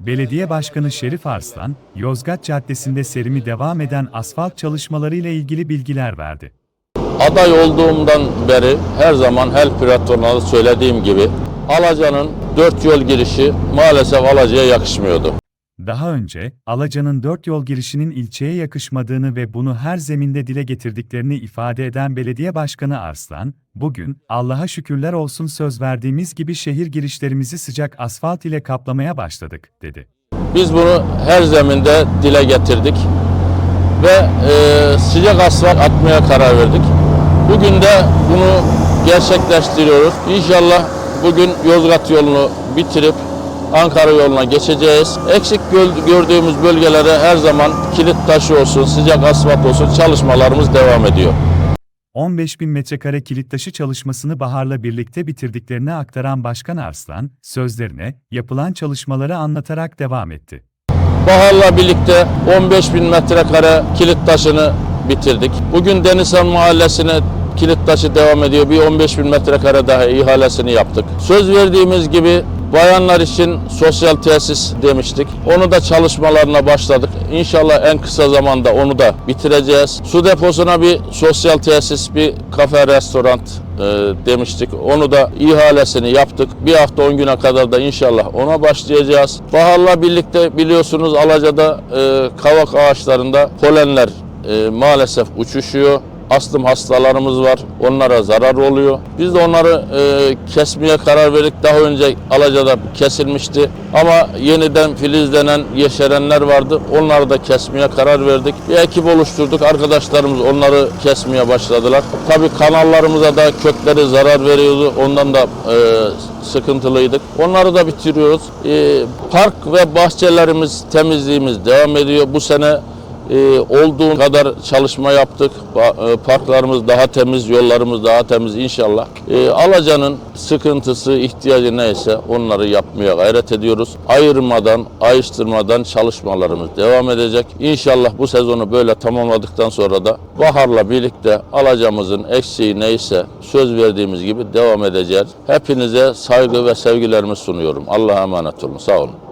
Belediye Başkanı Şerif Arslan, Yozgat Caddesi'nde serimi devam eden asfalt çalışmalarıyla ilgili bilgiler verdi. Aday olduğumdan beri her zaman her platformda söylediğim gibi Alaca'nın dört yol girişi maalesef Alaca'ya yakışmıyordu. Daha önce, Alaca'nın dört yol girişinin ilçeye yakışmadığını ve bunu her zeminde dile getirdiklerini ifade eden Belediye Başkanı Arslan, bugün, Allah'a şükürler olsun söz verdiğimiz gibi şehir girişlerimizi sıcak asfalt ile kaplamaya başladık, dedi. Biz bunu her zeminde dile getirdik ve e, sıcak asfalt atmaya karar verdik. Bugün de bunu gerçekleştiriyoruz. İnşallah bugün Yozgat yolunu bitirip Ankara yoluna geçeceğiz. Eksik gö- gördüğümüz bölgelere her zaman kilit taşı olsun, sıcak asfalt olsun çalışmalarımız devam ediyor. 15 bin metrekare kilit taşı çalışmasını Bahar'la birlikte bitirdiklerini aktaran Başkan Arslan, sözlerine, yapılan çalışmaları anlatarak devam etti. Bahar'la birlikte 15 bin metrekare kilit taşını bitirdik. Bugün Denizhan Mahallesi'ne kilit taşı devam ediyor. Bir 15 bin metrekare daha ihalesini yaptık. Söz verdiğimiz gibi bayanlar için sosyal tesis demiştik. Onu da çalışmalarına başladık. İnşallah en kısa zamanda onu da bitireceğiz. Su deposuna bir sosyal tesis, bir kafe, restoran e, demiştik. Onu da ihalesini yaptık. Bir hafta 10 güne kadar da inşallah ona başlayacağız. Baharla birlikte biliyorsunuz Alaca'da e, kavak ağaçlarında polenler e, maalesef uçuşuyor. Astım hastalarımız var. Onlara zarar oluyor. Biz de onları e, kesmeye karar verdik. Daha önce Alaca'da kesilmişti. Ama yeniden filizlenen, yeşerenler vardı. Onları da kesmeye karar verdik. Bir ekip oluşturduk. Arkadaşlarımız onları kesmeye başladılar. Tabii kanallarımıza da kökleri zarar veriyordu. Ondan da e, sıkıntılıydık. Onları da bitiriyoruz. E, park ve bahçelerimiz temizliğimiz devam ediyor. Bu sene e, olduğu kadar çalışma yaptık. E, parklarımız daha temiz, yollarımız daha temiz inşallah. E, Alaca'nın sıkıntısı, ihtiyacı neyse onları yapmaya gayret ediyoruz. Ayırmadan, ayrıştırmadan çalışmalarımız devam edecek. İnşallah bu sezonu böyle tamamladıktan sonra da Bahar'la birlikte Alaca'mızın eksiği neyse söz verdiğimiz gibi devam edeceğiz. Hepinize saygı ve sevgilerimi sunuyorum. Allah'a emanet olun. Sağ olun.